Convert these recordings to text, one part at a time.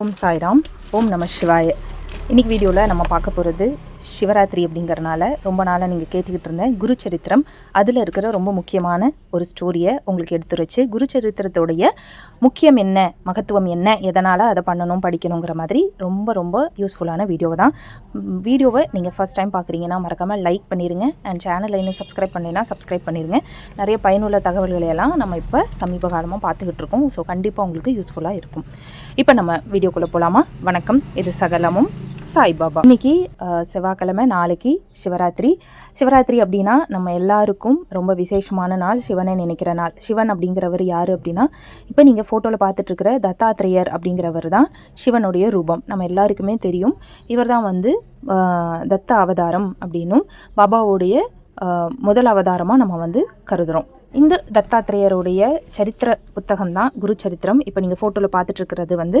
ஓம் சாய்ராம் ஓம் நம சிவாய. இன்னைக்கு வீடியோவில் நம்ம பார்க்க போகிறது சிவராத்திரி அப்படிங்கிறனால ரொம்ப நாளாக நீங்கள் கேட்டுக்கிட்டு இருந்தேன் குரு சரித்திரம் அதில் இருக்கிற ரொம்ப முக்கியமான ஒரு ஸ்டோரியை உங்களுக்கு எடுத்து வச்சு குரு சரித்திரத்தோடைய முக்கியம் என்ன மகத்துவம் என்ன எதனால் அதை பண்ணணும் படிக்கணுங்கிற மாதிரி ரொம்ப ரொம்ப யூஸ்ஃபுல்லான வீடியோ தான். வீடியோவை நீங்கள் ஃபஸ்ட் டைம் பார்க்குறீங்கன்னா மறக்காமல் லைக் பண்ணிடுங்க அண்ட் சேனலை இன்னும் சப்ஸ்கிரைப் பண்ணினா சப்ஸ்கிரைப் பண்ணிடுங்க நிறைய பயனுள்ள தகவல்களை எல்லாம் நம்ம இப்போ சமீப காலமாக பார்த்துக்கிட்டு இருக்கோம். ஸோ கண்டிப்பாக உங்களுக்கு யூஸ்ஃபுல்லாக இருக்கும். இப்போ நம்ம வீடியோக்குள்ளே போகலாமா வணக்கம். இது சகலமும். சாய்பாபா இன்னைக்கு செவ்வாய்க்கிழமை நாளைக்கு சிவராத்திரி. சிவராத்திரி அப்படின்னா நம்ம எல்லாருக்கும் ரொம்ப விசேஷமான நாள் சிவனை நினைக்கிற நாள். சிவன் அப்படிங்கிறவர் யார் அப்படின்னா இப்போ நீங்கள் ஃபோட்டோவில் பார்த்துட்ருக்கிற தத்தாத்திரேயர் அப்படிங்கிறவர் தான் சிவனுடைய ரூபம். நம்ம எல்லாருக்குமே தெரியும். இவர் தான் வந்து தத்த அவதாரம் அப்படின்னும் பாபாவுடைய முதல் அவதாரமாக நம்ம வந்து கருதுகிறோம் இந்த தத்தாத்திரேயருடைய சரித்திர புத்தகம் தான் குரு சரித்திரம் இப்போ நீங்கள் ஃபோட்டோவில் பார்த்துட்டு இருக்கிறது வந்து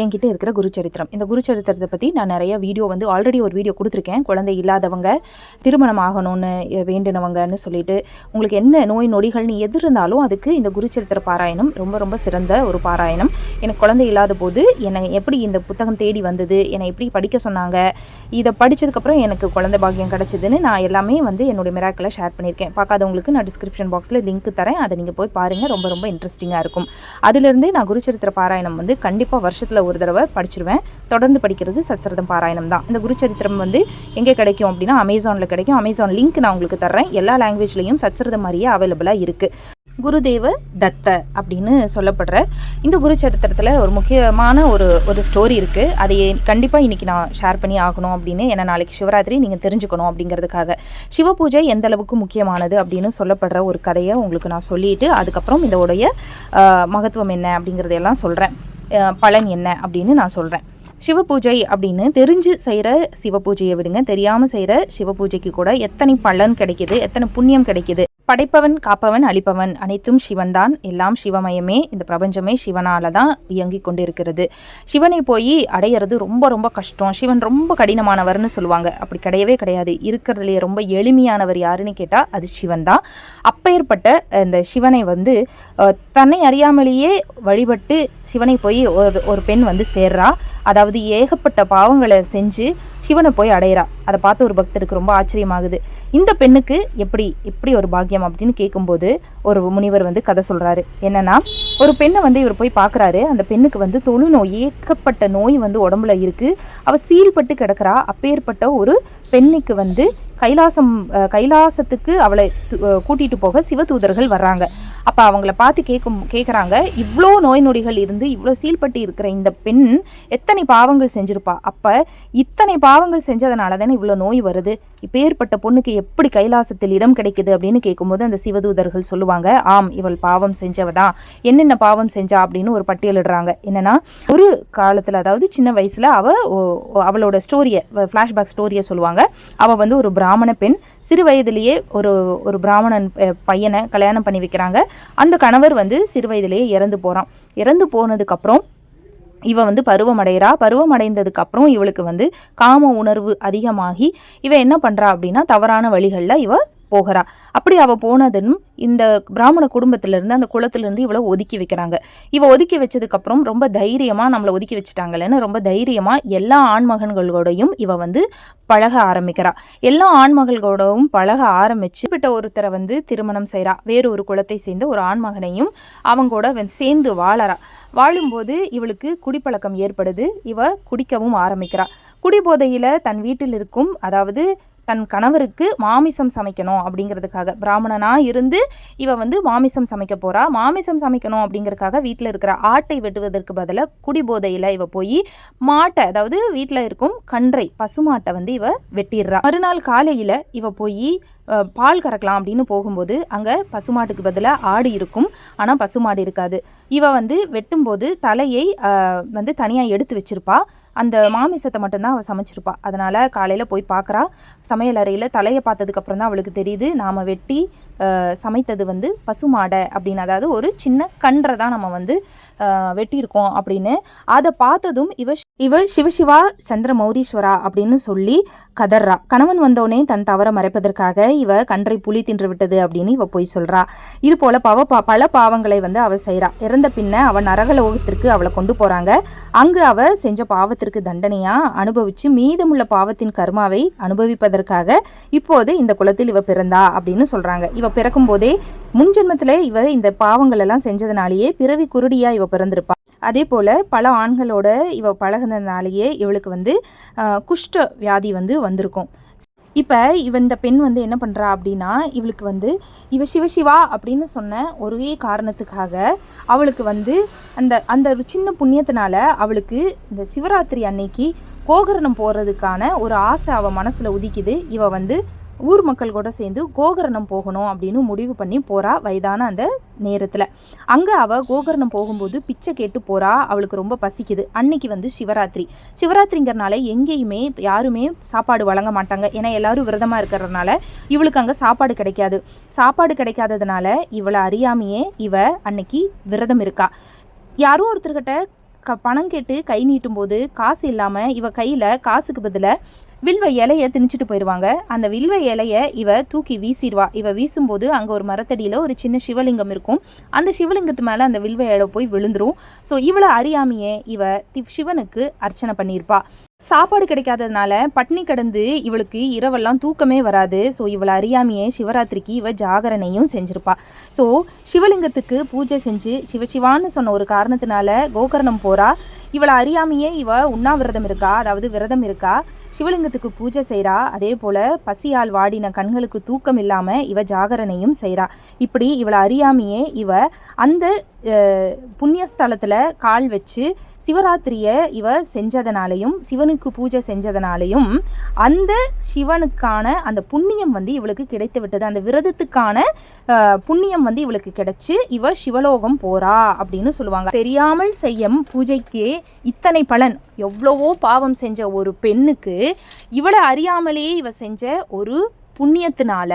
என்கிட்ட இருக்கிற குரு சரித்திரம் இந்த குரு சரித்திரத்தை பற்றி நான் நிறைய வீடியோ வந்து ஆல்ரெடி ஒரு வீடியோ கொடுத்துருக்கேன். குழந்தை இல்லாதவங்க திருமணம் ஆகணும்னு வேண்டினவங்கன்னு சொல்லிட்டு உங்களுக்கு என்ன நோய் நொடிகள்னு எது இருந்தாலும் அதுக்கு இந்த குரு சரித்திர பாராயணம் ரொம்ப ரொம்ப சிறந்த ஒரு பாராயணம். எனக்கு குழந்தை இல்லாத போது என்னை எப்படி இந்த புத்தகம் தேடி வந்தது என்னை எப்படி படிக்க சொன்னாங்க இதை படித்ததுக்கப்புறம் எனக்கு குழந்தை பாக்கியம் கிடச்சிதுன்னு நான் எல்லாமே வந்து என்னுடைய மிராக்கில் ஷேர் பண்ணியிருக்கேன். பார்க்காதவங்களுக்கு நான் டிஸ்கிரிப்ஷன் பாக்ஸில் லிங்க் தரேன். அதை நீங்கள் போய் பாருங்கள் ரொம்ப ரொம்ப இன்ட்ரெஸ்டிங்காக இருக்கும். அதிலிருந்து நான் குருச்சரித்திர பாராயணம் வந்து கண்டிப்பாக வருஷத்தில் ஒரு தடவை படிச்சிருவேன். தொடர்ந்து படிக்கிறது சத்சரதம் பாராயணம் தான். இந்த குருச்சரித்திரம் வந்து எங்கே கிடைக்கும் அப்படின்னா அமேசானில் கிடைக்கும். அமேசான் லிங்க் நான் உங்களுக்கு தர்றேன். எல்லா லாங்குவேஜ்லேயும் சத்சரதம் மாதிரியே அவைலபிளாக இருக்குது குருதேவ தத்த அப்படின்னு சொல்லப்படுற இந்த குரு சரித்திரத்தில் ஒரு முக்கியமான ஒரு ஒரு ஸ்டோரி இருக்குது அதை கண்டிப்பாக இன்றைக்கி நான் ஷேர் பண்ணி ஆகணும் அப்படின்னு ஏன்னா நாளைக்கு சிவராத்திரி நீங்கள் தெரிஞ்சுக்கணும் அப்படிங்கிறதுக்காக. சிவ பூஜை எந்த அளவுக்கு முக்கியமானது அப்படின்னு சொல்லப்படுற ஒரு கதையை உங்களுக்கு நான் சொல்லிட்டு அதுக்கப்புறம் இதோடைய மகத்துவம் என்ன அப்படிங்கிறதையெல்லாம் சொல்கிறேன் பலன் என்ன அப்படின்னு நான் சொல்கிறேன் சிவ பூஜை அப்படின்னு தெரிஞ்சு செய்கிற சிவ பூஜையை விடுங்க. தெரியாமல் செய்கிற சிவ பூஜைக்கு கூட எத்தனை பலன் கிடைக்குது எத்தனை புண்ணியம் கிடைக்குது படைப்பவன் காப்பவன் அழிப்பவன் அனைத்தும் சிவன்தான். எல்லாம் சிவமயமே. இந்த பிரபஞ்சமே சிவனால தான் இயங்கிக் கொண்டிருக்கிறது. சிவனை போய் அடையிறது ரொம்ப ரொம்ப கஷ்டம். சிவன் ரொம்ப கடினமானவர்னு சொல்லுவாங்க. அப்படி கிடையவே கிடையாது. இருக்கிறதுலையே ரொம்ப எளிமையானவர் யாருன்னு கேட்டால் அது சிவன் தான் அப்பேற்பட்ட இந்த சிவனை வந்து தன்னை அறியாமலேயே வழிபட்டு சிவனை போய் ஒரு ஒரு பெண் வந்து சேர்றா. அதாவது ஏகப்பட்ட பாவங்களை செஞ்சு சிவனை போய் அடையிறா. அதை பார்த்து ஒரு பக்தருக்கு ரொம்ப ஆச்சரியமாகுது. இந்த பெண்ணுக்கு எப்படி எப்படி ஒரு பாக்கியம் அப்படின்னு கேட்கும்போது ஒரு முனிவர் வந்து கதை சொல்கிறாரு என்னன்னா ஒரு பெண்ணை வந்து இவர் போய் பார்க்குறாரு. அந்த பெண்ணுக்கு வந்து தொழுநோய் ஏகப்பட்ட நோய் வந்து உடம்புல இருக்கு. அவள் சீல்பட்டு கிடக்கிறா. அப்பேற்பட்ட ஒரு பெண்ணுக்கு வந்து கைலாசம் கைலாசத்துக்கு அவளை கூட்டிகிட்டு போக சிவ தூதர்கள் வர்றாங்க. அப்போ அவங்கள பார்த்து கேட்கும் கேட்குறாங்க இவ்வளோ நோய் நொடிகள் இருந்து இவ்வளோ சீல்பட்டு இருக்கிற இந்த பெண் எத்தனை பாவங்கள் செஞ்சுருப்பா? அப்போ இத்தனை பாவங்கள் செஞ்சதுனால தானே இவ்வளோ நோய் வருது? இப்போ ஏற்பட்ட பொண்ணுக்கு எப்படி கைலாசத்தில் இடம் கிடைக்குது அப்படின்னு கேட்கும்போது அந்த சிவதூதர்கள் சொல்லுவாங்க ஆம் இவள் பாவம் செஞ்சவ தான் என்னென்ன பாவம் செஞ்சா? அப்படின்னு ஒரு பட்டியலிடுறாங்க. என்னென்னா ஒரு காலத்தில் அதாவது சின்ன வயசில் அவள் ஓ- அவளோட ஸ்டோரியை ஃப்ளாஷ்பேக் ஸ்டோரியை சொல்லுவாங்க. அவள் வந்து ஒரு பிராமண பெண் சிறு வயதிலேயே ஒரு ஒரு பிராமணன் பையனை கல்யாணம் பண்ணி வைக்கிறாங்க. அந்த கணவர் வந்து சிறு வயதிலேயே இறந்து போகிறான் இறந்து போனதுக்கப்புறம் இவ வந்து பருவம் அடைகிறா பருவம் அடைந்ததுக்கு அப்புறம் இவளுக்கு வந்து காம உணர்வு அதிகமாகி இவ என்ன பண்றா அப்படின்னா தவறான வழிகளில் இவ போகிறா. அப்படி அவ போனதும் இந்த பிராமண குடும்பத்திலிருந்து அந்த குளத்துலேருந்து இவளை ஒதுக்கி வைக்கிறாங்க. இவ ஒதுக்கி வச்சதுக்கப்புறம் ரொம்ப தைரியமா நம்மளை ஒதுக்கி வச்சுட்டாங்களேன்னு ரொம்ப தைரியமா எல்லா ஆண்மகன்களோடையும் இவ வந்து பழக ஆரம்பிக்கிறா. எல்லா ஆண்மகள்களோடவும் பழக ஆரம்பிச்சு இப்பட்ட ஒருத்தரை வந்து திருமணம் செய்கிறா வேறு ஒரு குலத்தை சேர்ந்த ஒரு ஆண்மகனையும் அவங்க கூட சேர்ந்து வாழறா. வாழும்போது இவளுக்கு குடிப்பழக்கம் ஏற்படுது. இவ குடிக்கவும் ஆரம்பிக்கிறா. குடிபோதையில் தன் வீட்டில் இருக்கும் அதாவது தன் கணவருக்கு மாமிசம் சமைக்கணும் அப்படிங்கிறதுக்காக. பிராமணனா இருந்து இவ வந்து மாமிசம் சமைக்க போறா. மாமிசம் சமைக்கணும் அப்படிங்கிறதுக்காக வீட்டில் இருக்கிற ஆட்டை வெட்டுவதற்கு பதிலாக குடிபோதையில் இவ போய் மாட்டை அதாவது வீட்டில் இருக்கும் கன்றை பசுமாட்டை வந்து இவ வெட்டிடுறா. மறுநாள் காலையில் இவ போய் பால் கறக்கலாம் அப்படின்னு போகும்போது அங்கே பசுமாட்டுக்கு பதிலாக ஆடு இருக்கும். ஆனால் பசுமாடு இருக்காது. இவ வந்து வெட்டும்போது தலையை வந்து தனியாக எடுத்து வச்சிருப்பா. அந்த மாமிசத்தை மட்டும்தான் அவள் சமைச்சிருப்பா. அதனால் காலையில் போய் பார்க்குறா சமையல் அறையில் தலையை பார்த்ததுக்கப்புறம் தான் அவளுக்கு தெரியுது நாம் வெட்டி சமைத்தது வந்து பசுமாடை அப்படின்னு. அதாவது ஒரு சின்ன கன்றை தான் நம்ம வந்து வெட்டியிருக்கோம் அப்படின்னு. அதை பார்த்ததும் இவ இவ சிவசிவா சந்திர மௌரீஸ்வரா அப்படின்னு சொல்லி கதறா. கணவன் வந்தோடனே தன் தவற மறைப்பதற்காக இவ கன்றை புலி தின்று விட்டது அப்படின்னு இவ போய் சொல்கிறா இது போல் பவ பா- பல பாவங்களை வந்து அவள் செய்கிறா இறந்த பின்ன அவள் நரகலோகத்திற்கு அவளை கொண்டு போகிறாங்க அங்கு அவள் செஞ்ச பாவத்தை பாவத்திற்கு தண்டனையா? அனுபவிச்சு மீதமுள்ள பாவத்தின் கர்மாவை அனுபவிப்பதற்காக இப்போது இந்த குலத்தில் இவ பிறந்தா அப்படின்னு சொல்றாங்க. இவ பிறக்கும் போதே முன்ஜென்மத்துல இவ இந்த பாவங்கள் எல்லாம் செஞ்சதுனாலேயே பிறவி குருடியா இவ பிறந்திருப்பா. அதே போல் பல ஆண்களோட இவ பழகினதுனாலேயே இவளுக்கு வந்து குஷ்ட வியாதி வந்து வந்திருக்கும். இப்போ இவ இந்த பெண் வந்து என்ன பண்ணுறா அப்படின்னா இவளுக்கு வந்து இவ சிவசிவா அப்படின்னு சொன்ன ஒரே காரணத்துக்காக அவளுக்கு வந்து அந்த அந்த ஒரு சின்ன புண்ணியத்தினால அவளுக்கு இந்த சிவராத்திரி அன்னைக்கு கோகரணம் போகிறதுக்கான ஒரு ஆசை அவள் மனசில் உதிக்குது. இவ வந்து ஊர் மக்கள் கூட சேர்ந்து கோகரணம் போகணும் அப்படின்னு முடிவு பண்ணி போகிறா வயதான அந்த நேரத்தில். அங்கே அவள் கோகர்ணம் போகும்போது பிச்சை கேட்டு போகிறா அவளுக்கு ரொம்ப பசிக்குது. அன்னைக்கு வந்து சிவராத்திரி. சிவராத்திரிங்கிறனால எங்கேயுமே யாருமே சாப்பாடு வழங்க மாட்டாங்க. ஏன்னா எல்லாரும் விரதமாக இருக்கிறதுனால இவளுக்கு அங்கே சாப்பாடு கிடைக்காது. சாப்பாடு கிடைக்காததுனால இவளை அறியாமையே இவ அன்னைக்கு விரதம் இருக்கா. யாரோ ஒருத்தர்கிட்ட க பணம் கேட்டு கை நீட்டும் போது காசு இல்லாமல் இவ கையில் காசுக்கு பதிலாக வில்வ இலையை திணிச்சிட்டு போயிடுவாங்க அந்த வில்வ இலையை இவ தூக்கி வீசிடுவா. இவ வீசும்போது அங்கே ஒரு மரத்தடியில் ஒரு சின்ன சிவலிங்கம் இருக்கும். அந்த சிவலிங்கத்து மேலே அந்த வில்வ இலை போய் விழுந்துரும். ஸோ இவளை அறியாமையே இவ சிவனுக்கு அர்ச்சனை பண்ணியிருப்பா. சாப்பாடு கிடைக்காததுனால பட்னி கடந்து இவளுக்கு இரவெல்லாம் தூக்கமே வராது. ஸோ இவளை அறியாமையே சிவராத்திரிக்கு இவ ஜாகரணையும் செஞ்சிருப்பா. ஸோ சிவலிங்கத்துக்கு பூஜை செஞ்சு சிவசிவான்னு சொன்ன ஒரு காரணத்தினால கோகர்ணம் போகிறா இவளை அறியாமையே இவ உண்ணாவிரதம் இருக்கா? அதாவது விரதம் இருக்கா? சிவலிங்கத்துக்கு பூஜை செய்கிறா அதே போல் பசியால் வாடின கண்களுக்கு தூக்கம் இல்லாமல் இவ ஜாகரணையும் செய்கிறா இப்படி இவளை அறியாமையே இவ அந்த அஹ், புண்ணியஸ்தலத்தில் கால் வச்சு சிவராத்திரியை இவ செஞ்சதனாலையும் சிவனுக்கு பூஜை செஞ்சதனாலையும் அந்த சிவனுக்கான அந்த புண்ணியம் வந்து இவளுக்கு கிடைத்து விட்டது. அந்த விரதத்துக்கான புண்ணியம் வந்து இவளுக்கு கிடைச்சு இவ சிவலோகம் போறா அப்படின்னு சொல்லுவாங்க. தெரியாமல் செய்யும் பூஜைக்கே இத்தனை பலன். எவ்வளவோ பாவம் செஞ்ச ஒரு பெண்ணுக்கு இவளை அறியாமலேயே இவ செஞ்ச ஒரு புண்ணியத்தினால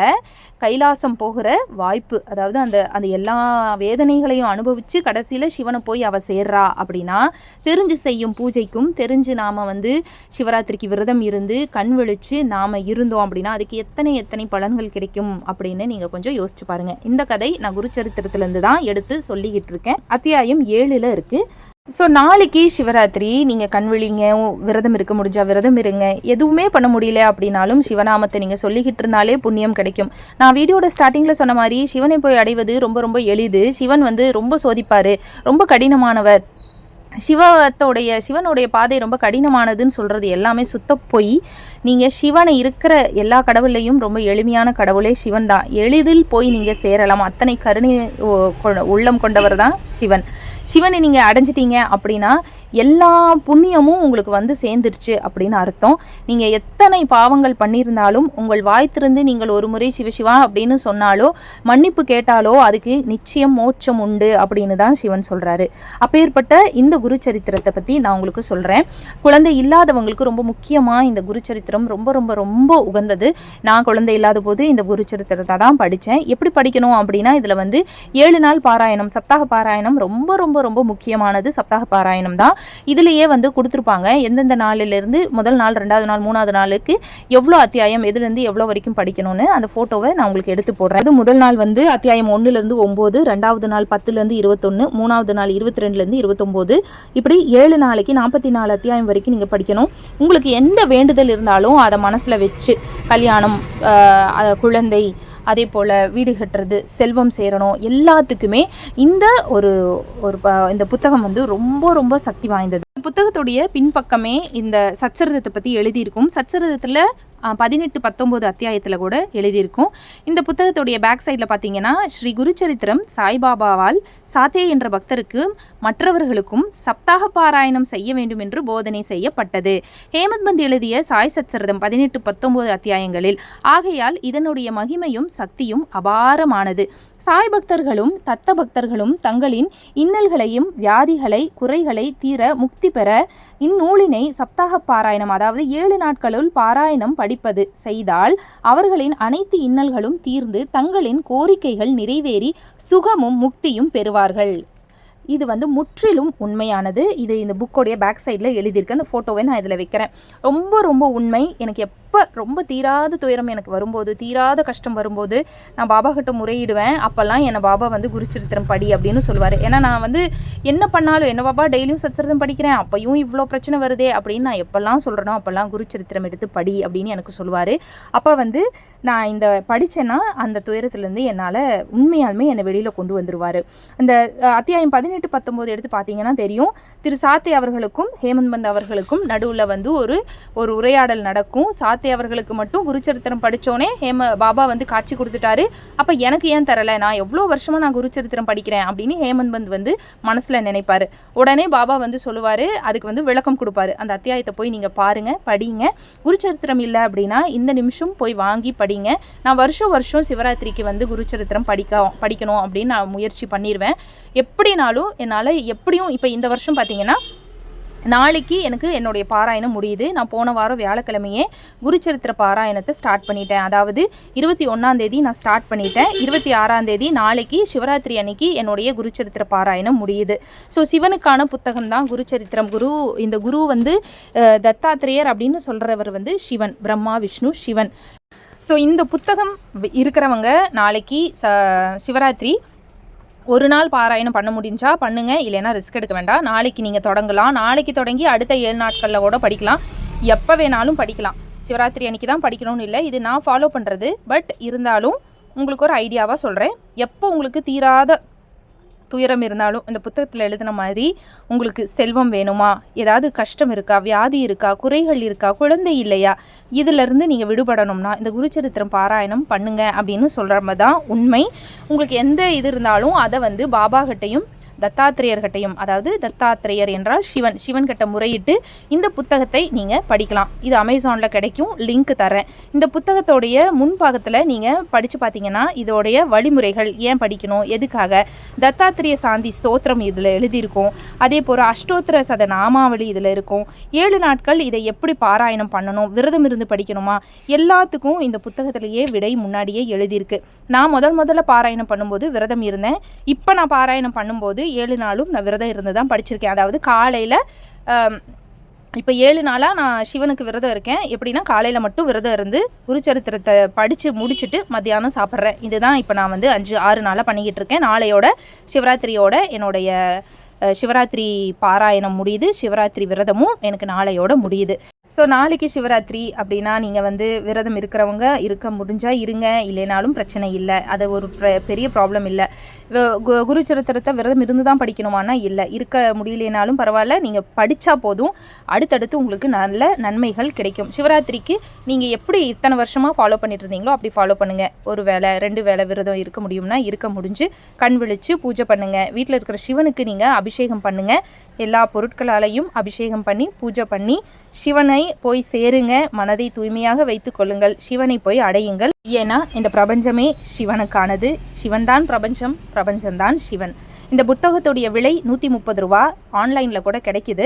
கைலாசம் போகிற வாய்ப்பு அதாவது அந்த அந்த எல்லா வேதனைகளையும் அனுபவித்து கடைசியில் சிவனை போய் அவள் சேர்றா அப்படின்னா தெரிஞ்சு செய்யும் பூஜைக்கும் தெரிஞ்சு நாம் வந்து சிவராத்திரிக்கு விரதம் இருந்து கண் விழித்து நாம் இருந்தோம் அப்படின்னா அதுக்கு எத்தனை எத்தனை பலன்கள் கிடைக்கும் அப்படின்னு நீங்கள் கொஞ்சம் யோசிச்சு பாருங்கள் இந்த கதை நான் குருச்சரித்திரத்துலேருந்து தான் எடுத்து சொல்லிக்கிட்டு இருக்கேன். அத்தியாயம் ஏழில் இருக்குது ஸோ நாளைக்கு சிவராத்திரி நீங்கள் கண் விழிங்க விரதம் இருக்க முடிஞ்சால் விரதம் இருங்க. எதுவுமே பண்ண முடியல அப்படின்னாலும் சிவநாமத்தை நீங்கள் சொல்லிக்கிட்டு இருந்தாலே புண்ணியம் கிடைக்கும். நான் வீடியோட ஸ்டார்டிங்கில் சொன்ன மாதிரி சிவனை போய் அடைவது ரொம்ப ரொம்ப எளிது. சிவன் வந்து ரொம்ப சோதிப்பார் ரொம்ப கடினமானவர். சிவத்தோடைய சிவனுடைய பாதை ரொம்ப கடினமானதுன்னு சொல்கிறது எல்லாமே சுத்த போய். நீங்கள் சிவனை இருக்கிற எல்லா கடவுளையும் ரொம்ப எளிமையான கடவுளே சிவன் தான். எளிதில் போய் நீங்கள் சேரலாம். அத்தனை கருணை ஓ, உள்ளம் கொண்டவர் தான் சிவன். சிவனை நீங்கள் அடைஞ்சிட்டீங்க அப்படின்னா எல்லா புண்ணியமும் உங்களுக்கு வந்து சேர்ந்துருச்சு அப்படின்னு அர்த்தம். நீங்கள் எத்தனை பாவங்கள் பண்ணியிருந்தாலும் உங்கள் வாய்த்திருந்து நீங்கள் ஒரு முறை சிவசிவா அப்படின்னு சொன்னாலோ மன்னிப்பு கேட்டாலோ அதுக்கு நிச்சயம் மோட்சம் உண்டு அப்படின்னு தான் சிவன் சொல்கிறாரு அப்பேற்பட்ட இந்த குரு சரித்திரத்தை பற்றி நான் உங்களுக்கு சொல்கிறேன் குழந்தை இல்லாதவங்களுக்கு ரொம்ப முக்கியமாக இந்த குரு சரித்திரம் ரொம்ப ரொம்ப ரொம்ப உகந்தது. நான் குழந்தை இல்லாத போது இந்த குரு சரித்திரத்தை தான் படித்தேன் எப்படி படிக்கணும் அப்படின்னா இதில் வந்து ஏழு நாள் பாராயணம் சப்தாக பாராயணம் ரொம்ப ரொம்ப ரொம்ப முக்கியமானது சப்தாக பாராயணம் தான். இதுலேயே வந்து கொடுத்துருப்பாங்க. எந்தெந்த நாளிலேருந்து முதல் நாள் ரெண்டாவது நாள் மூணாவது நாளுக்கு எவ்வளோ அத்தியாயம் எதுலேருந்து எவ்வளோ வரைக்கும் படிக்கணும்னு அந்த ஃபோட்டோவை நான் உங்களுக்கு எடுத்து போடுறேன். அது முதல் நாள் வந்து அத்தியாயம் ஒன்றுலேருந்து ஒம்பது ரெண்டாவது நாள் பத்துலேருந்து இருபத்தொன்று மூணாவது நாள் இருபத்தி ரெண்டுலேருந்து இருபத்தொம்போது. இப்படி ஏழு நாளைக்கு நாற்பத்தி நாலு அத்தியாயம் வரைக்கும் நீங்கள் படிக்கணும். உங்களுக்கு எந்த வேண்டுதல் இருந்தாலும் அதை மனசில் வச்சு கல்யாணம் குழந்தை அதே போல் வீடு கட்டுறது செல்வம் சேரணும் எல்லாத்துக்குமே இந்த ஒரு ஒரு ப- இந்த புத்தகம் வந்து ரொம்ப ரொம்ப சக்தி வாய்ந்தது. இந்த புத்தகத்துடைய பின்பக்கமே இந்த சச்சரிதத்தை பற்றி எழுதியிருக்கும். சச்சரிதத்தில் பதினெட்டு பத்தொம்போது அத்தியாயத்தில் கூட எழுதியிருக்கும். இந்த புத்தகத்துடைய பேக் சைடில் பார்த்தீங்கன்னா ஸ்ரீ குருச்சரித்திரம் சாய்பாபாவால் சாத்தே என்ற பக்தருக்கு மற்றவர்களுக்கும் சப்தாக பாராயணம் செய்ய வேண்டும் என்று போதனை செய்யப்பட்டது. ஹேமத்பந்த் எழுதிய சாய் சச்சரதம் பதினெட்டு பத்தொம்போது அத்தியாயங்களில் ஆகையால் இதனுடைய மகிமையும் சக்தியும் அபாரமானது. சாய் பக்தர்களும் தத்த பக்தர்களும் தங்களின் இன்னல்களையும் வியாதிகளை குறைகளை தீர முக்தி பெற இந்நூலினை சப்தாக பாராயணம் அதாவது ஏழு நாட்களுள் பாராயணம் படி படிப்பது செய்தால் அவர்களின் அனைத்து இன்னல்களும் தீர்ந்து தங்களின் கோரிக்கைகள் நிறைவேறி சுகமும் முக்தியும் பெறுவார்கள். இது வந்து முற்றிலும் உண்மையானது. இது இந்த புக்கோடைய பேக் சைடில் எழுதியிருக்கு அந்த ஃபோட்டோவை நான் இதில் வைக்கிறேன். ரொம்ப ரொம்ப உண்மை. எனக்கு எப்போ ரொம்ப தீராத துயரம் எனக்கு வரும்போது தீராத கஷ்டம் வரும்போது நான் பாபா கிட்ட முறையிடுவேன். அப்போல்லாம் என்னை பாபா வந்து குருச்சரித்திரம் படி அப்படின்னு சொல்லுவார். ஏன்னா நான் வந்து என்ன பண்ணாலும் என்ன பாபா டெய்லியும் சச்சரித்தம் படிக்கிறேன். அப்பையும் இவ்வளோ பிரச்சனை வருதே அப்படின்னு நான் எப்போல்லாம் சொல்கிறேனோ அப்போல்லாம் குருச்சரித்திரம் எடுத்து படி அப்படின்னு எனக்கு சொல்லுவார். அப்போ வந்து நான் இந்த படித்தேன்னா அந்த துயரத்துலேருந்து என்னால் உண்மையாலுமே என்னை வெளியில் கொண்டு வந்துடுவார் அந்த அத்தியாயம் பதினெட்டு பத்தொம்போது எடுத்து பார்த்தீங்கன்னா தெரியும். திரு சாத்தே அவர்களுக்கும் ஹேமந்த் பந்த் அவர்களுக்கும் நடுவில் வந்து ஒரு ஒரு உரையாடல் நடக்கும். சாத் சாத்தி அவர்களுக்கு மட்டும் குருச்சரித்திரம் படித்தோன்னே ஹேம பாபா வந்து காட்சி கொடுத்துட்டாரு. அப்போ எனக்கு ஏன் தரலை? நான் எவ்வளோ வருஷமாக நான் குருச்சரித்திரம் படிக்கிறேன் அப்படின்னு ஹேமந்த் பந்த் வந்து மனசில் நினைப்பார். உடனே பாபா வந்து சொல்லுவார் அதுக்கு வந்து விளக்கம் கொடுப்பாரு. அந்த அத்தியாயத்தை போய் நீங்கள் பாருங்கள் படிங்க. குருச்சரித்திரம் இல்லை அப்படின்னா இந்த நிமிஷம் போய் வாங்கி படிங்க. நான் வருஷம் வருஷம் சிவராத்திரிக்கு வந்து குருச்சரித்திரம் படிக்க படிக்கணும் அப்படின்னு நான் முயற்சி பண்ணிடுவேன் எப்படினாலும் என்னால் எப்படியும் இப்போ இந்த வருஷம் பார்த்தீங்கன்னா நாளைக்கு எனக்கு என்னுடைய பாராயணம் முடியுது. நான் போன வாரம் வியாழக்கிழமையே குருச்சரித்திர பாராயணத்தை ஸ்டார்ட் பண்ணிட்டேன். அதாவது இருபத்தி ஒன்றாந்தேதி நான் ஸ்டார்ட் பண்ணிட்டேன். இருபத்தி ஆறாந்தேதி நாளைக்கு சிவராத்திரி அன்னைக்கு என்னுடைய குருச்சரித்திர பாராயணம் முடியுது. ஸோ சிவனுக்கான புத்தகம் தான் குருச்சரித்திரம். குரு இந்த குரு வந்து தத்தாத்திரேயர் அப்படின்னு சொல்கிறவர் வந்து சிவன் பிரம்மா விஷ்ணு சிவன். ஸோ இந்த புத்தகம் இருக்கிறவங்க நாளைக்கு ச சிவராத்திரி ஒரு நாள் பாராயணம் பண்ண முடிஞ்சா பண்ணுங்க இல்லைன்னா ரிஸ்க் எடுக்க வேண்டாம். நாளைக்கு நீங்கள் தொடங்கலாம். நாளைக்கு தொடங்கி அடுத்த ஏழு நாட்களில் கூட படிக்கலாம். எப்போ வேணாலும் படிக்கலாம். சிவராத்திரி அன்னைக்கு தான் படிக்கணும்னு இல்லை. இது நான் ஃபாலோ பண்ணுறது பட் இருந்தாலும் உங்களுக்கு ஒரு ஐடியாவாக சொல்கிறேன் எப்போ உங்களுக்கு தீராத துயரம் இருந்தாலும் இந்த புத்தகத்தில் எழுதின மாதிரி உங்களுக்கு செல்வம் வேணுமா? ஏதாவது கஷ்டம் இருக்கா? வியாதி இருக்கா? குறைகள் இருக்கா? குழந்தை இல்லையா? இதிலிருந்து நீங்கள் விடுபடணும்னா இந்த குருச்சரித்திரம் பாராயணம் பண்ணுங்க அப்படின்னு சொல்கிற மாதிரி தான் உண்மை. உங்களுக்கு எந்த இது இருந்தாலும் அதை வந்து பாபா கிட்டையும் தத்தாத்திரேயர்கிட்டையும் அதாவது தத்தாத்திரேயர் என்றால் சிவன். சிவன் கிட்ட முறையிட்டு இந்த புத்தகத்தை நீங்கள் படிக்கலாம். இது அமேசானில் கிடைக்கும் லிங்க் தரேன் இந்த புத்தகத்தோடைய முன்பாகத்தில் நீங்கள் படித்து பார்த்தீங்கன்னா இதோடைய வழிமுறைகள் ஏன் படிக்கணும் எதுக்காக? தத்தாத்திரேய சாந்தி ஸ்தோத்திரம் இதில் எழுதியிருக்கும். அதே போல் அஷ்டோத்திர சத நாமாவளி இதில் இருக்கும். ஏழு நாட்கள் இதை எப்படி பாராயணம் பண்ணணும் விரதம் இருந்து படிக்கணுமா? எல்லாத்துக்கும் இந்த புத்தகத்திலேயே விடை முன்னாடியே எழுதியிருக்கு. நான் முதல் முதல்ல பாராயணம் பண்ணும்போது விரதம் இருந்தேன். இப்போ நான் பாராயணம் பண்ணும்போது ஏழு நாளும் நான் விரதம் இருந்து தான் படிச்சிருக்கேன். அதாவது காலையில் இப்போ ஏழு நாளாக நான் சிவனுக்கு விரதம் இருக்கேன். எப்படின்னா காலையில் மட்டும் விரதம் இருந்து குருச்சரித்திரத்தை படித்து முடிச்சுட்டு மத்தியானம் சாப்பிட்றேன். இதுதான் இப்போ நான் வந்து அஞ்சு ஆறு நாளாக பண்ணிக்கிட்டு இருக்கேன். நாளையோட சிவராத்திரியோட என்னுடைய சிவராத்திரி பாராயணம் முடியுது. சிவராத்திரி விரதமும் எனக்கு நாளையோட முடியுது. ஸோ நாளைக்கு சிவராத்திரி அப்படின்னா நீங்கள் வந்து விரதம் இருக்கிறவங்க இருக்க முடிஞ்சால் இருங்க. இல்லைனாலும் பிரச்சனை இல்லை. அது ஒரு பெரிய ப்ராப்ளம் இல்லை. கு- குரு சரித்திரத்தை விரதம் இருந்து தான் படிக்கணுமானா இல்லை. இருக்க முடியலனாலும் பரவாயில்ல. நீங்கள் படித்தா போதும். அடுத்தடுத்து உங்களுக்கு நல்ல நன்மைகள் கிடைக்கும். சிவராத்திரிக்கு நீங்கள் எப்படி இத்தனை வருஷமாக ஃபாலோ பண்ணிட்டு இருந்தீங்களோ அப்படி ஃபாலோ பண்ணுங்கள் ஒரு வேளை ரெண்டு வேளை விரதம் இருக்க முடியும்னா இருக்க முடிஞ்சு கண் விழித்து பூஜை பண்ணுங்கள் வீட்டில் இருக்கிற சிவனுக்கு நீங்கள் அபிஷேகம் பண்ணுங்கள் எல்லா பொருட்களாலையும் அபிஷேகம் பண்ணி பூஜை பண்ணி சிவனை போய் சேருங்க. மனதை தூய்மையாக வைத்துக் கொள்ளுங்கள். சிவனை போய் அடையுங்கள். ஏன்னா இந்த பிரபஞ்சமே சிவனுக்கானது. சிவன்தான் பிரபஞ்சம் பிரபஞ்சம்தான் சிவன். இந்த புத்தகத்துடைய விலை நூற்றி முப்பது ரூபா. ஆன்லைனில் கூட கிடைக்குது.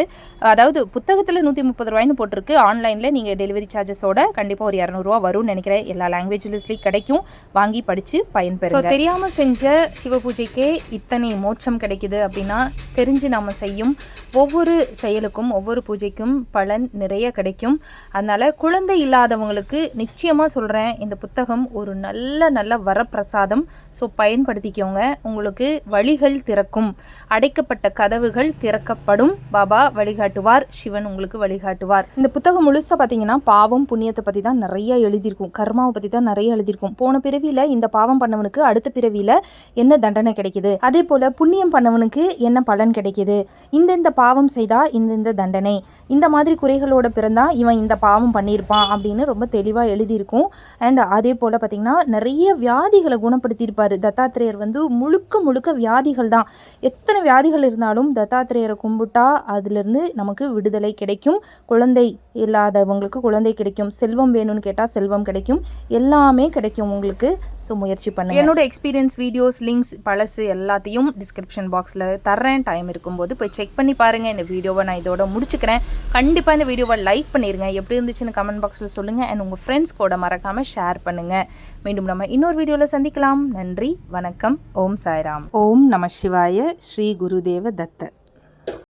அதாவது புத்தகத்தில் நூற்றி முப்பது ரூபாய்னு போட்டிருக்கு. ஆன்லைனில் நீங்கள் டெலிவரி சார்ஜஸோட கண்டிப்பாக ஒரு இரநூறுவா வரும்னு நினைக்கிறேன். எல்லா லாங்குவேஜ்லேயும் கிடைக்கும். வாங்கி படித்து பயன்பெறும் தெரியாமல் செஞ்ச சிவ பூஜைக்கே இத்தனை மோட்சம் கிடைக்குது அப்படின்னா தெரிஞ்சு நாம் செய்யும் ஒவ்வொரு செயலுக்கும் ஒவ்வொரு பூஜைக்கும் பலன் நிறைய கிடைக்கும். அதனால் குழந்தை இல்லாதவங்களுக்கு நிச்சயமாக சொல்கிறேன் இந்த புத்தகம் ஒரு நல்ல நல்ல வரப்பிரசாதம். ஸோ பயன்படுத்திக்கோங்க. உங்களுக்கு வழிகள் திறக்கும். அடைக்கப்பட்ட கதவுகள் திறக்கப்படும். பாபா வழிகாட்டுவார். சிவன் உங்களுக்கு வழிகாட்டுவார். இந்த புத்தகம் முழுசாக பார்த்தீங்கன்னா பாவம் புண்ணியத்தை பற்றி தான் நிறைய எழுதியிருக்கும். கர்மாவை பற்றி தான் நிறைய எழுதியிருக்கும். போன பிறவியில் இந்த பாவம் பண்ணவனுக்கு அடுத்த பிறவியில் என்ன தண்டனை கிடைக்குது? அதே போல் புண்ணியம் பண்ணவனுக்கு என்ன பலன் கிடைக்குது? இந்தந்த பாவம் செய்தால் இந்தந்த தண்டனை. இந்த மாதிரி குறைகளோட பிறந்தால் இவன் இந்த பாவம் பண்ணியிருப்பான் அப்படின்னு ரொம்ப தெளிவாக எழுதியிருக்கும். அண்ட் அதே போல் பார்த்திங்கன்னா நிறைய வியாதிகளை குணப்படுத்தியிருப்பார். தத்தாத்திரேயர் வந்து முழுக்க முழுக்க வியாதிகள் தான் எத்தனை வியாதிகள் இருந்தாலும் தத்தாத்திரேயரை கும்பிட்டா அதிலிருந்து நமக்கு விடுதலை கிடைக்கும். குழந்தை இல்லாதவங்களுக்கு குழந்தை கிடைக்கும். செல்வம் வேணும்னு கேட்டால் செல்வம் கிடைக்கும். எல்லாமே கிடைக்கும் உங்களுக்கு. ஸோ முயற்சி பண்ணுங்க. என்னோட எக்ஸ்பீரியன்ஸ் வீடியோஸ் லிங்க்ஸ் பழசு எல்லாத்தையும் டிஸ்கிரிப்ஷன் பாக்ஸில் தர்றேன். டைம் இருக்கும்போது போய் செக் பண்ணி பாருங்கள் இந்த வீடியோவை நான் இதோட முடிச்சுக்கிறேன். கண்டிப்பாக இந்த வீடியோவை லைக் பண்ணிடுங்க எப்படி இருந்துச்சுன்னு கமெண்ட் பாக்ஸில் சொல்லுங்கள் அண்ட் உங்கள் ஃப்ரெண்ட்ஸ் கூட மறக்காமல் ஷேர் பண்ணுங்கள் மீண்டும் நம்ம இன்னொரு வீடியோவில் சந்திக்கலாம். நன்றி வணக்கம். ஓம் சாய்ராம். ஓம் நம ಶಿವಾಯ ಶ್ರೀ ಗುರುದೇವ ದತ್ತ